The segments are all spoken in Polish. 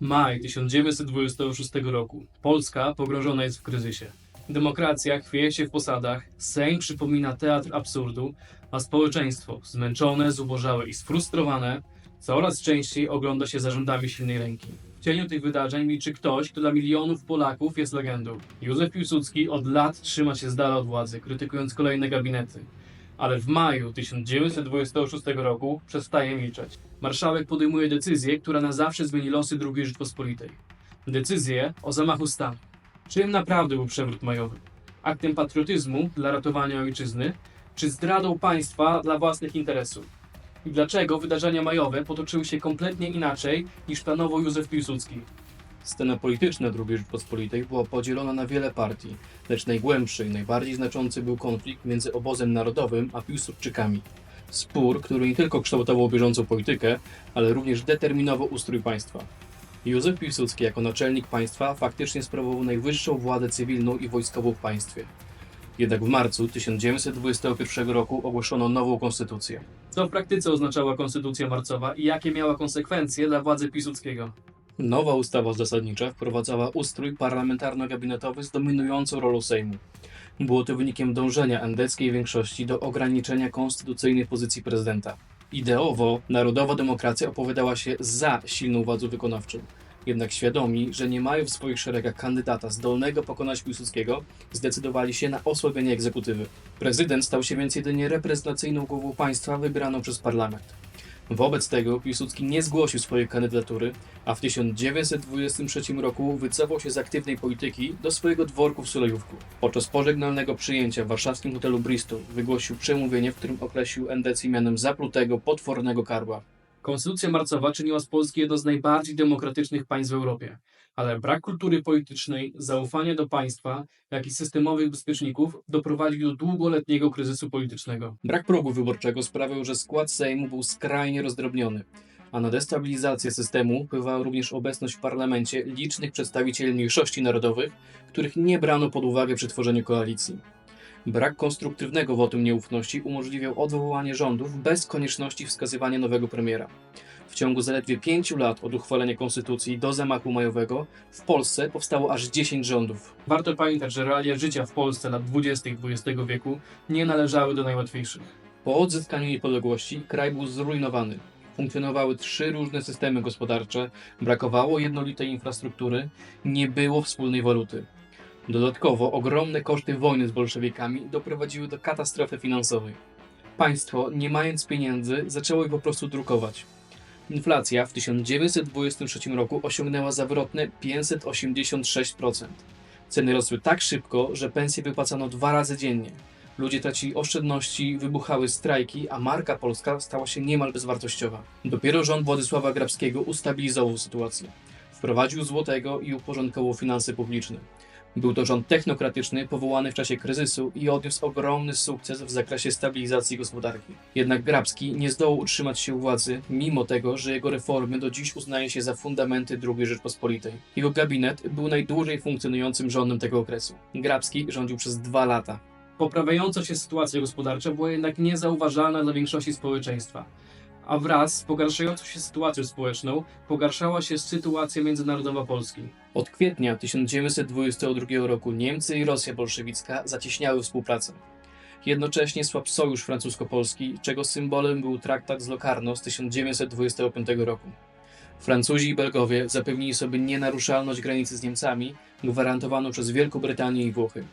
Maj 1926 roku. Polska pogrążona jest w kryzysie. Demokracja chwieje się w posadach, Sejm przypomina teatr absurdu, a społeczeństwo, zmęczone, zubożałe i sfrustrowane, coraz częściej ogląda się za rządami silnej ręki. W cieniu tych wydarzeń liczy ktoś, kto dla milionów Polaków jest legendą. Józef Piłsudski od lat trzyma się z dala od władzy, krytykując kolejne gabinety. Ale w maju 1926 roku przestaje milczeć. Marszałek podejmuje decyzję, która na zawsze zmieni losy II Rzeczpospolitej. Decyzję o zamachu stanu. Czym naprawdę był przewrót majowy? Aktem patriotyzmu dla ratowania ojczyzny, czy zdradą państwa dla własnych interesów? I dlaczego wydarzenia majowe potoczyły się kompletnie inaczej niż planował Józef Piłsudski? Scena polityczna II Rzeczpospolitej była podzielona na wiele partii, lecz najgłębszy i najbardziej znaczący był konflikt między obozem narodowym a Piłsudczykami. Spór, który nie tylko kształtował bieżącą politykę, ale również determinował ustrój państwa. Józef Piłsudski jako naczelnik państwa faktycznie sprawował najwyższą władzę cywilną i wojskową w państwie. Jednak w marcu 1921 roku ogłoszono nową konstytucję. Co w praktyce oznaczała konstytucja marcowa i jakie miała konsekwencje dla władzy Piłsudskiego? Nowa ustawa zasadnicza wprowadzała ustrój parlamentarno-gabinetowy z dominującą rolą Sejmu. Było to wynikiem dążenia endeckiej większości do ograniczenia konstytucyjnej pozycji prezydenta. Ideowo narodowa demokracja opowiadała się za silną władzą wykonawczą. Jednak świadomi, że nie mają w swoich szeregach kandydata zdolnego pokonać Piłsudskiego, zdecydowali się na osłabienie egzekutywy. Prezydent stał się więc jedynie reprezentacyjną głową państwa wybraną przez parlament. Wobec tego Piłsudski nie zgłosił swojej kandydatury, a w 1923 roku wycofał się z aktywnej polityki do swojego dworku w Sulejówku. Podczas pożegnalnego przyjęcia w warszawskim hotelu Bristol wygłosił przemówienie, w którym określił NDC mianem zaplutego, potwornego karła. Konstytucja marcowa czyniła z Polski jedno z najbardziej demokratycznych państw w Europie, ale brak kultury politycznej, zaufania do państwa, jak i systemowych bezpieczników doprowadził do długoletniego kryzysu politycznego. Brak progu wyborczego sprawiał, że skład Sejmu był skrajnie rozdrobniony, a na destabilizację systemu wpływała również obecność w parlamencie licznych przedstawicieli mniejszości narodowych, których nie brano pod uwagę przy tworzeniu koalicji. Brak konstruktywnego wotum nieufności umożliwiał odwołanie rządów bez konieczności wskazywania nowego premiera. W ciągu zaledwie pięciu lat od uchwalenia konstytucji do zamachu majowego w Polsce powstało aż 10 rządów. Warto pamiętać, że realia życia w Polsce lat 20. XX wieku nie należały do najłatwiejszych. Po odzyskaniu niepodległości kraj był zrujnowany. Funkcjonowały trzy różne systemy gospodarcze, brakowało jednolitej infrastruktury, nie było wspólnej waluty. Dodatkowo ogromne koszty wojny z bolszewikami doprowadziły do katastrofy finansowej. Państwo, nie mając pieniędzy, zaczęło je po prostu drukować. Inflacja w 1923 roku osiągnęła zawrotne 586%. Ceny rosły tak szybko, że pensje wypłacano dwa razy dziennie. Ludzie tracili oszczędności, wybuchały strajki, a marka polska stała się niemal bezwartościowa. Dopiero rząd Władysława Grabskiego ustabilizował sytuację. Wprowadził złotego i uporządkował finanse publiczne. Był to rząd technokratyczny, powołany w czasie kryzysu i odniósł ogromny sukces w zakresie stabilizacji gospodarki. Jednak Grabski nie zdołał utrzymać się u władzy, mimo tego, że jego reformy do dziś uznaje się za fundamenty II Rzeczpospolitej. Jego gabinet był najdłużej funkcjonującym rządem tego okresu. Grabski rządził przez dwa lata. Poprawiająca się sytuacja gospodarcza była jednak niezauważalna dla większości społeczeństwa. A wraz z pogarszającą się sytuacją społeczną pogarszała się sytuacja międzynarodowa Polski. Od kwietnia 1922 roku Niemcy i Rosja bolszewicka zacieśniały współpracę. Jednocześnie słabł sojusz francusko-polski, czego symbolem był traktat z Locarno z 1925 roku. Francuzi i Belgowie zapewnili sobie nienaruszalność granicy z Niemcami, gwarantowaną przez Wielką Brytanię i Włochy.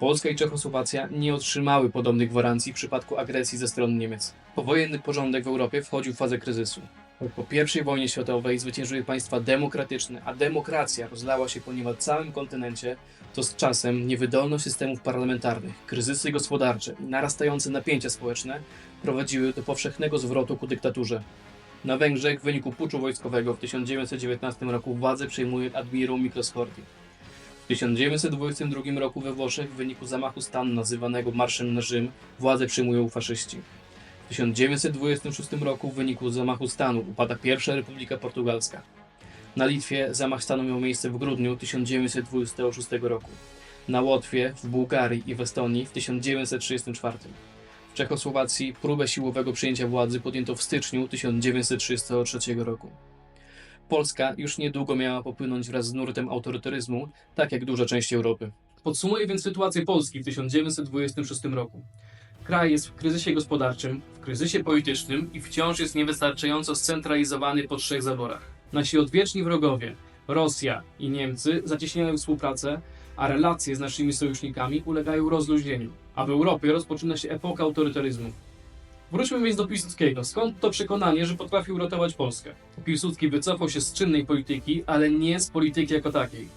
Polska i Czechosłowacja nie otrzymały podobnych gwarancji w przypadku agresji ze strony Niemiec. Powojenny porządek w Europie wchodził w fazę kryzysu. Po I wojnie światowej zwyciężyły państwa demokratyczne, a demokracja rozlała się po niemal całym kontynencie, to z czasem niewydolność systemów parlamentarnych, kryzysy gospodarcze i narastające napięcia społeczne prowadziły do powszechnego zwrotu ku dyktaturze. Na Węgrzech w wyniku puczu wojskowego w 1919 roku władzę przejmuje admirał Miklos Horthy. W 1922 roku we Włoszech w wyniku zamachu stanu nazywanego Marszem na Rzym władzę przyjmują faszyści. W 1926 roku w wyniku zamachu stanu upada pierwsza Republika Portugalska. Na Litwie zamach stanu miał miejsce w grudniu 1926 roku. Na Łotwie, w Bułgarii i w Estonii w 1934. W Czechosłowacji próbę siłowego przejęcia władzy podjęto w styczniu 1933 roku. Polska już niedługo miała popłynąć wraz z nurtem autorytaryzmu, tak jak duża część Europy. Podsumuję więc sytuację Polski w 1926 roku. Kraj jest w kryzysie gospodarczym, w kryzysie politycznym i wciąż jest niewystarczająco scentralizowany po trzech zaborach. Nasi odwieczni wrogowie, Rosja i Niemcy, zacieśniają współpracę, a relacje z naszymi sojusznikami ulegają rozluźnieniu, a w Europie rozpoczyna się epoka autorytaryzmu. Wróćmy więc do Piłsudskiego. Skąd to przekonanie, że potrafił uratować Polskę? Piłsudski wycofał się z czynnej polityki, ale nie z polityki jako takiej.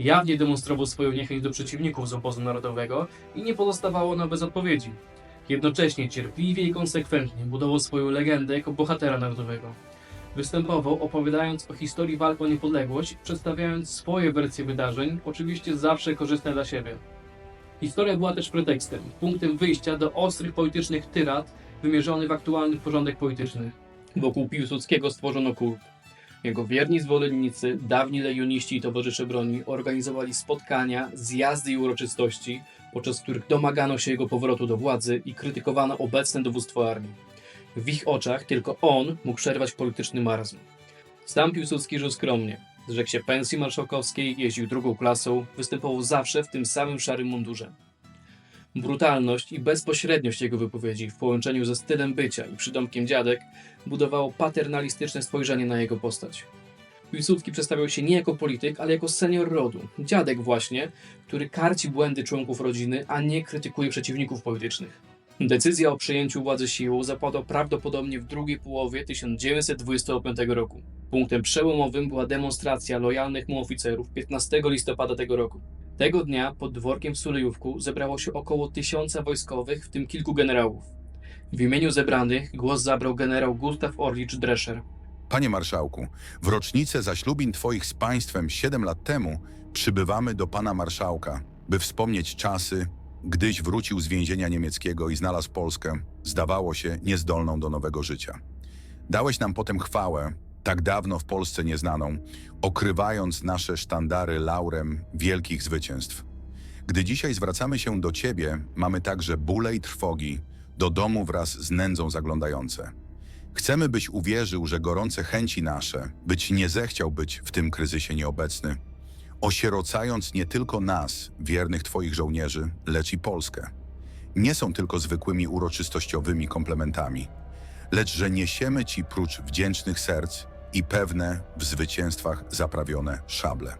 Jawnie demonstrował swoją niechęć do przeciwników z obozu narodowego i nie pozostawało ona bez odpowiedzi. Jednocześnie cierpliwie i konsekwentnie budował swoją legendę jako bohatera narodowego. Występował opowiadając o historii walk o niepodległość, przedstawiając swoje wersje wydarzeń, oczywiście zawsze korzystne dla siebie. Historia była też pretekstem, punktem wyjścia do ostrych politycznych tyrad wymierzonych w aktualny porządek polityczny. Wokół Piłsudskiego stworzono kult. Jego wierni zwolennicy, dawni legioniści i towarzysze broni organizowali spotkania, zjazdy i uroczystości, podczas których domagano się jego powrotu do władzy i krytykowano obecne dowództwo armii. W ich oczach tylko on mógł przerwać polityczny marazm. Sam Piłsudski żył skromnie. Zrzekł się pensji marszałkowskiej, jeździł drugą klasą, występował zawsze w tym samym szarym mundurze. Brutalność i bezpośredniość jego wypowiedzi w połączeniu ze stylem bycia i przydomkiem dziadek budowało paternalistyczne spojrzenie na jego postać. Piłsudski przedstawiał się nie jako polityk, ale jako senior rodu, dziadek właśnie, który karci błędy członków rodziny, a nie krytykuje przeciwników politycznych. Decyzja o przejęciu władzy siłą zapadła prawdopodobnie w drugiej połowie 1925 roku. Punktem przełomowym była demonstracja lojalnych mu oficerów 15 listopada tego roku. Tego dnia pod dworkiem w Sulejówku zebrało się około tysiąca wojskowych, w tym kilku generałów. W imieniu zebranych głos zabrał generał Gustaw Orlicz Drescher. Panie marszałku, w rocznicę zaślubin Twoich z państwem 7 lat temu przybywamy do pana marszałka, by wspomnieć czasy, gdyś wrócił z więzienia niemieckiego i znalazł Polskę, zdawało się, niezdolną do nowego życia. Dałeś nam potem chwałę, tak dawno w Polsce nieznaną, okrywając nasze sztandary laurem wielkich zwycięstw. Gdy dzisiaj zwracamy się do Ciebie, mamy także bóle i trwogi, do domu wraz z nędzą zaglądające. Chcemy, byś uwierzył, że gorące chęci nasze, być nie zechciał być w tym kryzysie nieobecny, osierocając nie tylko nas, wiernych Twoich żołnierzy, lecz i Polskę. Nie są tylko zwykłymi uroczystościowymi komplementami, lecz że niesiemy Ci prócz wdzięcznych serc i pewne w zwycięstwach zaprawione szable.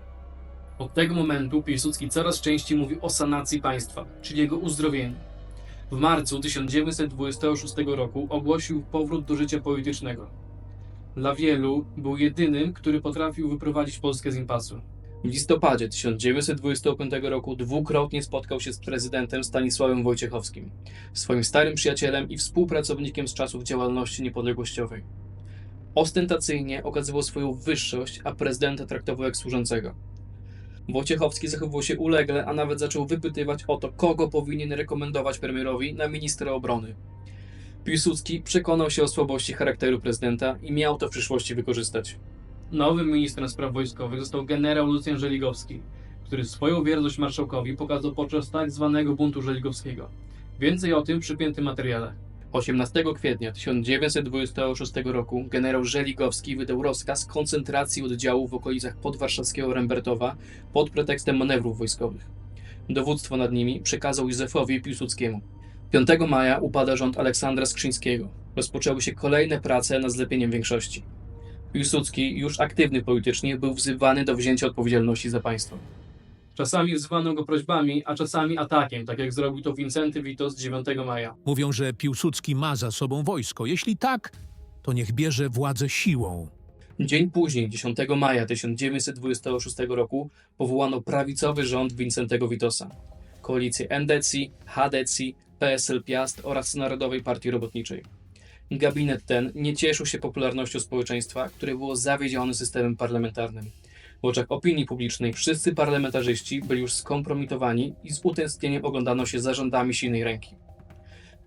Od tego momentu Piłsudski coraz częściej mówił o sanacji państwa, czyli jego uzdrowieniu. W marcu 1926 roku ogłosił powrót do życia politycznego. Dla wielu był jedynym, który potrafił wyprowadzić Polskę z impasu. W listopadzie 1925 roku dwukrotnie spotkał się z prezydentem Stanisławem Wojciechowskim, swoim starym przyjacielem i współpracownikiem z czasów działalności niepodległościowej. Ostentacyjnie okazywał swoją wyższość, a prezydenta traktował jak służącego. Wojciechowski zachowywał się ulegle, a nawet zaczął wypytywać o to, kogo powinien rekomendować premierowi na ministra obrony. Piłsudski przekonał się o słabości charakteru prezydenta i miał to w przyszłości wykorzystać. Nowym ministrem spraw wojskowych został generał Lucjan Żeligowski, który swoją wierność marszałkowi pokazał podczas tak zwanego buntu żeligowskiego. Więcej o tym w przypiętym materiale. 18 kwietnia 1926 roku generał Żeligowski wydał rozkaz koncentracji oddziałów w okolicach podwarszawskiego Rembertowa pod pretekstem manewrów wojskowych. Dowództwo nad nimi przekazał Józefowi Piłsudskiemu. 5 maja upada rząd Aleksandra Skrzyńskiego. Rozpoczęły się kolejne prace nad zlepieniem większości. Piłsudski, już aktywny politycznie, był wzywany do wzięcia odpowiedzialności za państwo. Czasami wzywano go prośbami, a czasami atakiem, tak jak zrobił to Wincenty Witos 9 maja. Mówią, że Piłsudski ma za sobą wojsko. Jeśli tak, to niech bierze władzę siłą. Dzień później, 10 maja 1926 roku, powołano prawicowy rząd Wincentego Witosa, koalicję NDC, HDC, PSL Piast oraz Narodowej Partii Robotniczej. Gabinet ten nie cieszył się popularnością społeczeństwa, które było zawiedzione systemem parlamentarnym. W oczach opinii publicznej wszyscy parlamentarzyści byli już skompromitowani i z utęsknieniem oglądano się za rządami silnej ręki.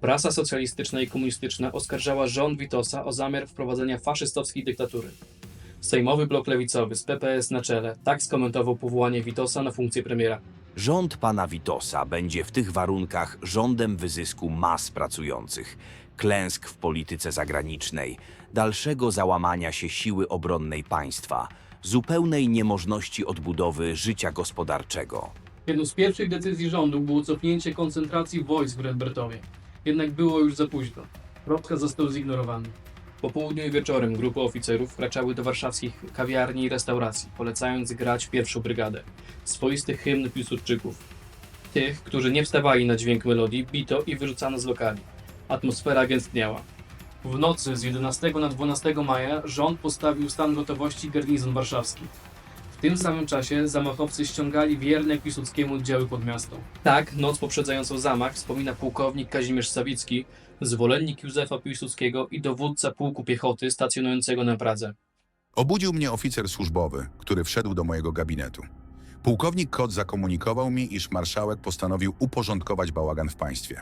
Prasa socjalistyczna i komunistyczna oskarżała rząd Witosa o zamiar wprowadzenia faszystowskiej dyktatury. Sejmowy blok lewicowy z PPS na czele tak skomentował powołanie Witosa na funkcję premiera. Rząd pana Witosa będzie w tych warunkach rządem wyzysku mas pracujących. klęsk w polityce zagranicznej, dalszego załamania się siły obronnej państwa, zupełnej niemożności odbudowy życia gospodarczego. Jedną z pierwszych decyzji rządu było cofnięcie koncentracji wojsk w Rembertowie. Jednak było już za późno. Rozkaz został zignorowany. Po południu i wieczorem grupy oficerów wkraczały do warszawskich kawiarni i restauracji, polecając grać pierwszą brygadę. Swoisty hymn Piłsudczyków. Tych, którzy nie wstawali na dźwięk melodii, bito i wyrzucano z lokali. Atmosfera gęstniała. W nocy z 11 na 12 maja rząd postawił stan gotowości garnizon warszawski. W tym samym czasie zamachowcy ściągali wierne Piłsudskiemu oddziały pod miasto. Tak, noc poprzedzającą zamach wspomina pułkownik Kazimierz Sawicki, zwolennik Józefa Piłsudskiego i dowódca pułku piechoty stacjonującego na Pradze. Obudził mnie oficer służbowy, który wszedł do mojego gabinetu. Pułkownik Kot zakomunikował mi, iż marszałek postanowił uporządkować bałagan w państwie.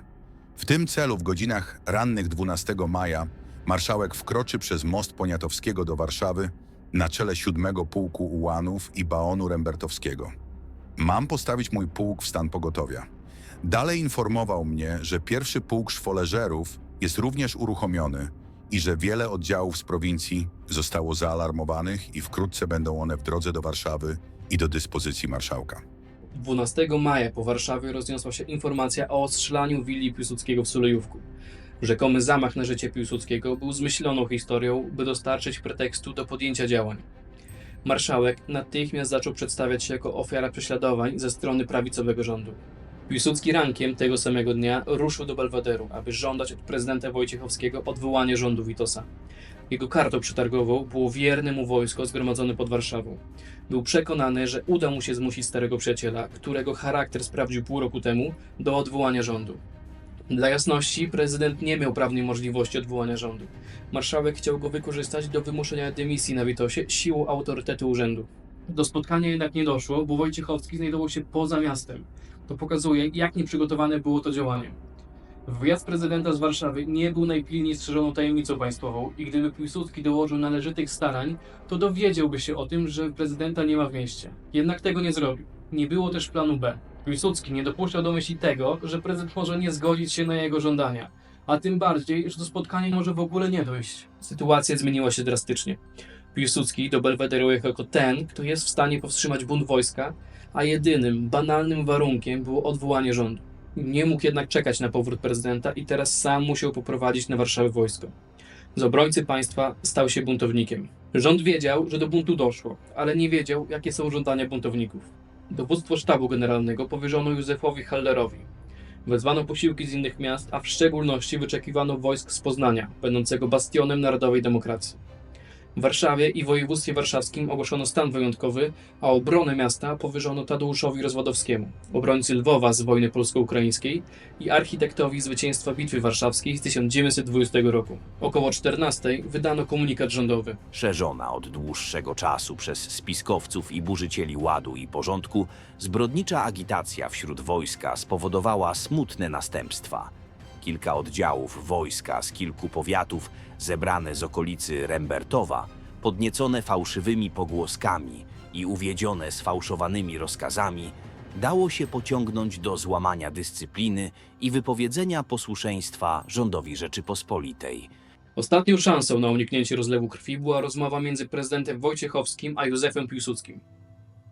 W tym celu w godzinach rannych 12 maja marszałek wkroczy przez most Poniatowskiego do Warszawy na czele 7 Pułku Ułanów i Baonu Rembertowskiego. Mam postawić mój pułk w stan pogotowia. Dalej informował mnie, że pierwszy pułk szwoleżerów jest również uruchomiony i że wiele oddziałów z prowincji zostało zaalarmowanych i wkrótce będą one w drodze do Warszawy i do dyspozycji marszałka. 12 maja po Warszawie rozniosła się informacja o ostrzelaniu willi Piłsudskiego w Sulejówku. Rzekomy zamach na życie Piłsudskiego był zmyśloną historią, by dostarczyć pretekstu do podjęcia działań. Marszałek natychmiast zaczął przedstawiać się jako ofiara prześladowań ze strony prawicowego rządu. Piłsudski rankiem tego samego dnia ruszył do Belwederu, aby żądać od prezydenta Wojciechowskiego odwołania rządu Witosa. Jego kartą przetargową było wierne mu wojsko zgromadzone pod Warszawą. Był przekonany, że uda mu się zmusić starego przyjaciela, którego charakter sprawdził pół roku temu, do odwołania rządu. Dla jasności, prezydent nie miał prawnej możliwości odwołania rządu. Marszałek chciał go wykorzystać do wymuszenia dymisji na Witosie siłą autorytetu urzędu. Do spotkania jednak nie doszło, bo Wojciechowski znajdował się poza miastem. To pokazuje, jak nieprzygotowane było to działanie. Wyjazd prezydenta z Warszawy nie był najpilniej strzeżoną tajemnicą państwową i gdyby Piłsudski dołożył należytych starań, to dowiedziałby się o tym, że prezydenta nie ma w mieście. Jednak tego nie zrobił. Nie było też planu B. Piłsudski nie dopuszczał do myśli tego, że prezydent może nie zgodzić się na jego żądania, a tym bardziej, że do spotkania może w ogóle nie dojść. Sytuacja zmieniła się drastycznie. Piłsudski do Belwederu jako ten, kto jest w stanie powstrzymać bunt wojska, a jedynym, banalnym warunkiem było odwołanie rządu. Nie mógł jednak czekać na powrót prezydenta i teraz sam musiał poprowadzić na Warszawę wojsko. Z obrońcy państwa stał się buntownikiem. Rząd wiedział, że do buntu doszło, ale nie wiedział, jakie są żądania buntowników. Dowództwo sztabu generalnego powierzono Józefowi Hallerowi. Wezwano posiłki z innych miast, a w szczególności wyczekiwano wojsk z Poznania, będącego bastionem narodowej demokracji. W Warszawie i województwie warszawskim ogłoszono stan wyjątkowy, a obronę miasta powierzono Tadeuszowi Rozwadowskiemu, obrońcy Lwowa z wojny polsko-ukraińskiej i architektowi zwycięstwa Bitwy Warszawskiej z 1920 roku. Około 14 wydano komunikat rządowy. Szerzona od dłuższego czasu przez spiskowców i burzycieli ładu i porządku, zbrodnicza agitacja wśród wojska spowodowała smutne następstwa. Kilka oddziałów wojska z kilku powiatów, zebrane z okolicy Rembertowa, podniecone fałszywymi pogłoskami i uwiedzione sfałszowanymi rozkazami, dało się pociągnąć do złamania dyscypliny i wypowiedzenia posłuszeństwa rządowi Rzeczypospolitej. Ostatnią szansą na uniknięcie rozlewu krwi była rozmowa między prezydentem Wojciechowskim a Józefem Piłsudskim.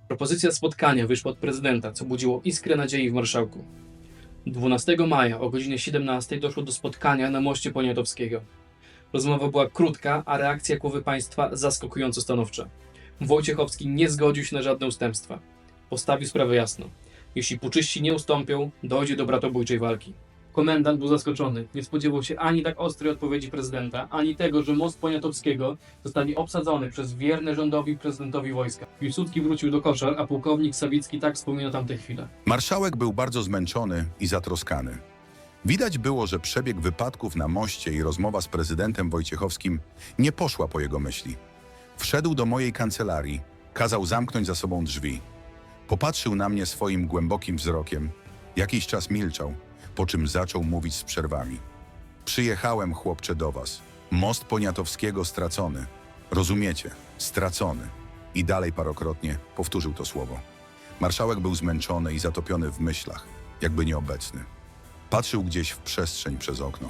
Propozycja spotkania wyszła od prezydenta, co budziło iskrę nadziei w marszałku. 12 maja o godzinie 17 doszło do spotkania na moście Poniatowskiego. Rozmowa była krótka, a reakcja głowy państwa zaskakująco stanowcza. Wojciechowski nie zgodził się na żadne ustępstwa. Postawił sprawę jasno. Jeśli puczyści nie ustąpią, dojdzie do bratobójczej walki. Komendant był zaskoczony. Nie spodziewał się ani tak ostrej odpowiedzi prezydenta, ani tego, że most Poniatowskiego zostanie obsadzony przez wierne rządowi prezydentowi wojska. Piłsudski wrócił do koszar, a pułkownik Sawicki tak wspomina tamte chwile. Marszałek był bardzo zmęczony i zatroskany. Widać było, że przebieg wypadków na moście i rozmowa z prezydentem Wojciechowskim nie poszła po jego myśli. Wszedł do mojej kancelarii, kazał zamknąć za sobą drzwi. Popatrzył na mnie swoim głębokim wzrokiem. Jakiś czas milczał, po czym zaczął mówić z przerwami. Przyjechałem, chłopcze, do was. Most Poniatowskiego stracony. Rozumiecie? Stracony. I dalej parokrotnie powtórzył to słowo. Marszałek był zmęczony i zatopiony w myślach, jakby nieobecny. Patrzył gdzieś w przestrzeń przez okno.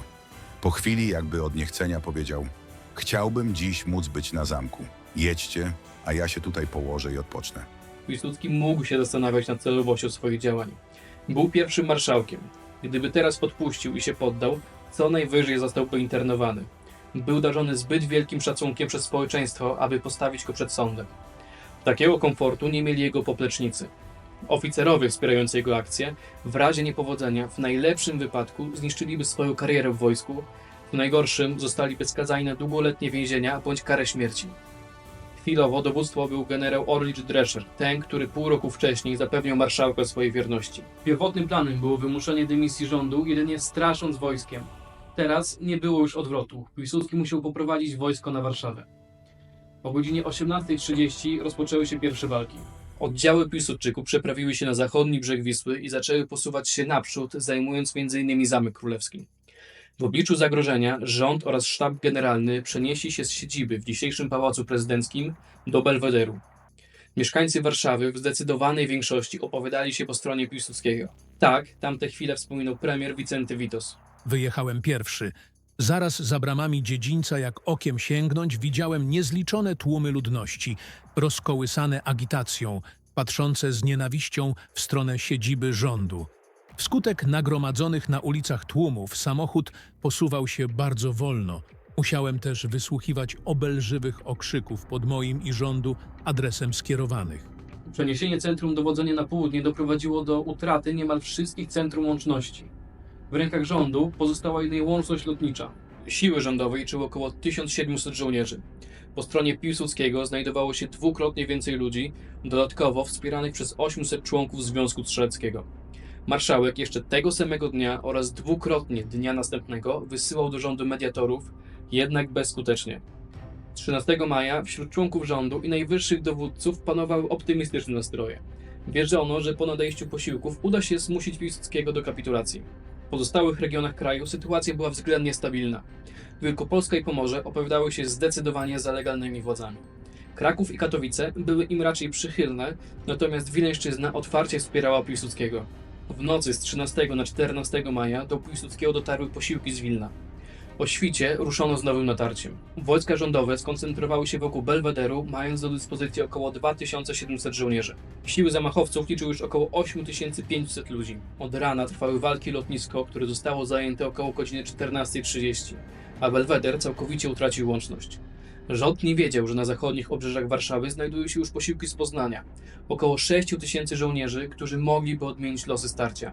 Po chwili, jakby od niechcenia, powiedział: Chciałbym dziś móc być na zamku. Jedźcie, a ja się tutaj położę i odpocznę. Piłsudski mógł się zastanawiać nad celowością swoich działań. Był pierwszym marszałkiem. Gdyby teraz odpuścił i się poddał, co najwyżej zostałby internowany. Był darzony zbyt wielkim szacunkiem przez społeczeństwo, aby postawić go przed sądem. Takiego komfortu nie mieli jego poplecznicy. Oficerowie wspierający jego akcję, w razie niepowodzenia, w najlepszym wypadku zniszczyliby swoją karierę w wojsku, w najgorszym zostaliby skazani na długoletnie więzienia bądź karę śmierci. Chwilowo dowództwo był generał Orlicz Drescher, ten, który pół roku wcześniej zapewniał marszałka swojej wierności. Pierwotnym planem było wymuszenie dymisji rządu, jedynie strasząc wojskiem. Teraz nie było już odwrotu. Piłsudski musiał poprowadzić wojsko na Warszawę. O godzinie 18.30 rozpoczęły się pierwsze walki. Oddziały Piłsudczyków przeprawiły się na zachodni brzeg Wisły i zaczęły posuwać się naprzód, zajmując m.in. Zamek Królewski. W obliczu zagrożenia rząd oraz sztab generalny przenieśli się z siedziby w dzisiejszym Pałacu Prezydenckim do Belwederu. Mieszkańcy Warszawy w zdecydowanej większości opowiadali się po stronie Piłsudskiego. Tak, tamte chwile wspominał premier Wicenty Witos. Wyjechałem pierwszy. Zaraz za bramami dziedzińca, jak okiem sięgnąć, widziałem niezliczone tłumy ludności, rozkołysane agitacją, patrzące z nienawiścią w stronę siedziby rządu. Wskutek nagromadzonych na ulicach tłumów samochód posuwał się bardzo wolno. Musiałem też wysłuchiwać obelżywych okrzyków pod moim i rządu adresem skierowanych. Przeniesienie centrum dowodzenia na południe doprowadziło do utraty niemal wszystkich centrum łączności. W rękach rządu pozostała jedynie łączność lotnicza. Siły rządowe liczyły około 1700 żołnierzy. Po stronie Piłsudskiego znajdowało się dwukrotnie więcej ludzi, dodatkowo wspieranych przez 800 członków Związku Strzeleckiego. Marszałek jeszcze tego samego dnia oraz dwukrotnie dnia następnego wysyłał do rządu mediatorów, jednak bezskutecznie. 13 maja wśród członków rządu i najwyższych dowódców panowały optymistyczne nastroje. Wierzono, że po nadejściu posiłków uda się zmusić Piłsudskiego do kapitulacji. W pozostałych regionach kraju sytuacja była względnie stabilna. Wielkopolska i Pomorze opowiadały się zdecydowanie za legalnymi władzami. Kraków i Katowice były im raczej przychylne, natomiast Wileńszczyzna otwarcie wspierała Piłsudskiego. W nocy z 13 na 14 maja do Piłsudskiego dotarły posiłki z Wilna. O świcie ruszono z nowym natarciem. Wojska rządowe skoncentrowały się wokół Belwederu, mając do dyspozycji około 2700 żołnierzy. Siły zamachowców liczyły już około 8500 ludzi. Od rana trwały walki lotnisko, które zostało zajęte około godziny 14.30, a Belweder całkowicie utracił łączność. Rząd nie wiedział, że na zachodnich obrzeżach Warszawy znajdują się już posiłki z Poznania. Około 6000 żołnierzy, którzy mogliby odmienić losy starcia.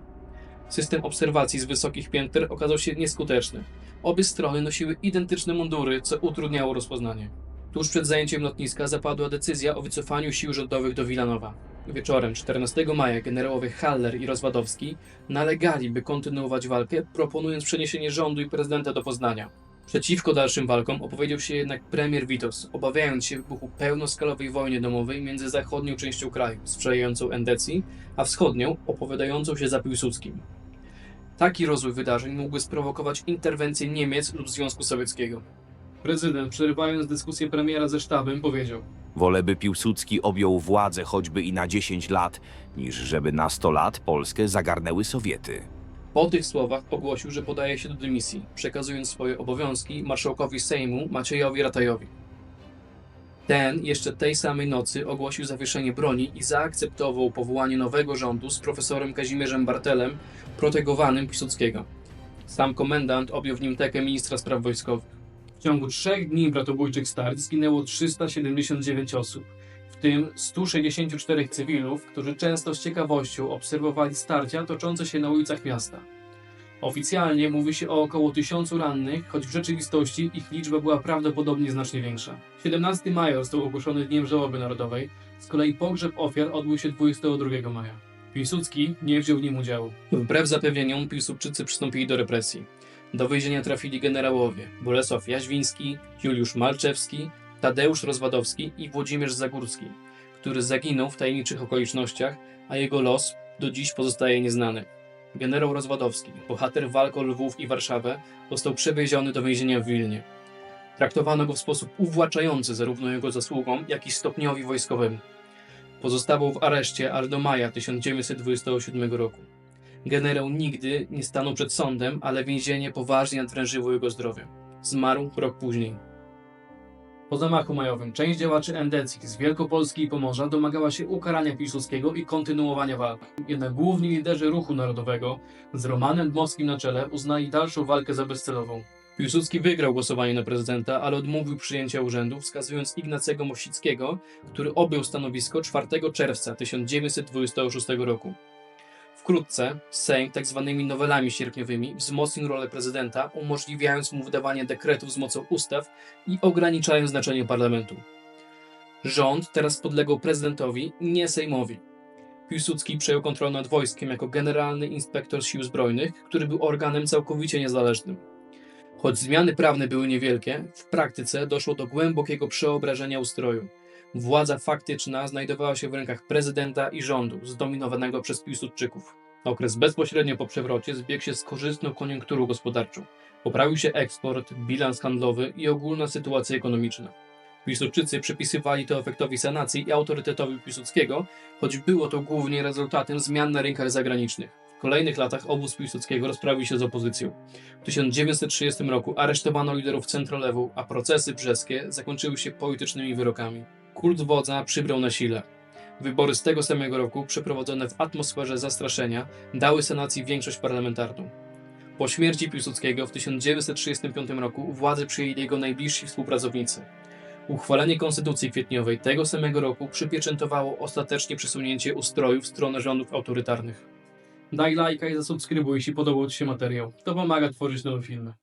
System obserwacji z wysokich pięter okazał się nieskuteczny. Obie strony nosiły identyczne mundury, co utrudniało rozpoznanie. Tuż przed zajęciem lotniska zapadła decyzja o wycofaniu sił rządowych do Wilanowa. Wieczorem 14 maja generałowie Haller i Rozwadowski nalegali, by kontynuować walkę, proponując przeniesienie rządu i prezydenta do Poznania. Przeciwko dalszym walkom opowiedział się jednak premier Witos, obawiając się wybuchu pełnoskalowej wojny domowej między zachodnią częścią kraju, sprzyjającą Endecji, a wschodnią, opowiadającą się za Piłsudskim. Taki rozwój wydarzeń mógłby sprowokować interwencję Niemiec lub Związku Sowieckiego. Prezydent, przerywając dyskusję premiera ze sztabem, powiedział: Woleby Piłsudski objął władzę choćby i na 10 lat, niż żeby na 100 lat Polskę zagarnęły Sowiety. Po tych słowach ogłosił, że podaje się do dymisji, przekazując swoje obowiązki marszałkowi Sejmu Maciejowi Ratajowi. Ten jeszcze tej samej nocy ogłosił zawieszenie broni i zaakceptował powołanie nowego rządu z profesorem Kazimierzem Bartelem, protegowanym Piłsudskiego. Sam komendant objął w nim tekę ministra spraw wojskowych. W ciągu trzech dni bratobójczych starć zginęło 379 osób, w tym 164 cywilów, którzy często z ciekawością obserwowali starcia toczące się na ulicach miasta. Oficjalnie mówi się o około tysiącu rannych, choć w rzeczywistości ich liczba była prawdopodobnie znacznie większa. 17 maja został ogłoszony Dniem Żałoby Narodowej, z kolei pogrzeb ofiar odbył się 22 maja. Piłsudski nie wziął w nim udziału. Wbrew zapewnieniom Piłsudczycy przystąpili do represji. Do więzienia trafili generałowie Bolesław Jaźwiński, Juliusz Malczewski, Tadeusz Rozwadowski i Włodzimierz Zagórski, który zaginął w tajemniczych okolicznościach, a jego los do dziś pozostaje nieznany. Generał Rozwadowski, bohater walk o Lwów i Warszawę, został przewieziony do więzienia w Wilnie. Traktowano go w sposób uwłaczający zarówno jego zasługom, jak i stopniowi wojskowemu. Pozostawał w areszcie aż do maja 1927 roku. Generał nigdy nie stanął przed sądem, ale więzienie poważnie nadwrężyło jego zdrowie. Zmarł rok później. Po zamachu majowym część działaczy endeckich z Wielkopolski i Pomorza domagała się ukarania Piłsudskiego i kontynuowania walk. Jednak główni liderzy ruchu narodowego z Romanem Dmowskim na czele uznali dalszą walkę za bezcelową. Piłsudski wygrał głosowanie na prezydenta, ale odmówił przyjęcia urzędu, wskazując Ignacego Mościckiego, który objął stanowisko 4 czerwca 1926 roku. Wkrótce Sejm tak zwanymi nowelami sierpniowymi wzmocnił rolę prezydenta, umożliwiając mu wydawanie dekretów z mocą ustaw i ograniczając znaczenie parlamentu. Rząd teraz podlegał prezydentowi, nie Sejmowi. Piłsudski przejął kontrolę nad wojskiem jako generalny inspektor sił zbrojnych, który był organem całkowicie niezależnym. Choć zmiany prawne były niewielkie, w praktyce doszło do głębokiego przeobrażenia ustroju. Władza faktyczna znajdowała się w rękach prezydenta i rządu, zdominowanego przez Piłsudczyków. Okres bezpośrednio po przewrocie zbiegł się z korzystną koniunkturą gospodarczą. Poprawił się eksport, bilans handlowy i ogólna sytuacja ekonomiczna. Piłsudczycy przypisywali to efektowi sanacji i autorytetowi Piłsudskiego, choć było to głównie rezultatem zmian na rynkach zagranicznych. W kolejnych latach obóz Piłsudskiego rozprawił się z opozycją. W 1930 roku aresztowano liderów centrolewu, a procesy brzeskie zakończyły się politycznymi wyrokami. Kult wodza przybrał na sile. Wybory z tego samego roku, przeprowadzone w atmosferze zastraszenia, dały senacji większość parlamentarną. Po śmierci Piłsudskiego w 1935 roku władzę przyjęli jego najbliżsi współpracownicy. Uchwalenie Konstytucji Kwietniowej tego samego roku przypieczętowało ostatecznie przesunięcie ustroju w stronę rządów autorytarnych. Daj lajka i zasubskrybuj, jeśli podobał Ci się materiał. To pomaga tworzyć nowe filmy.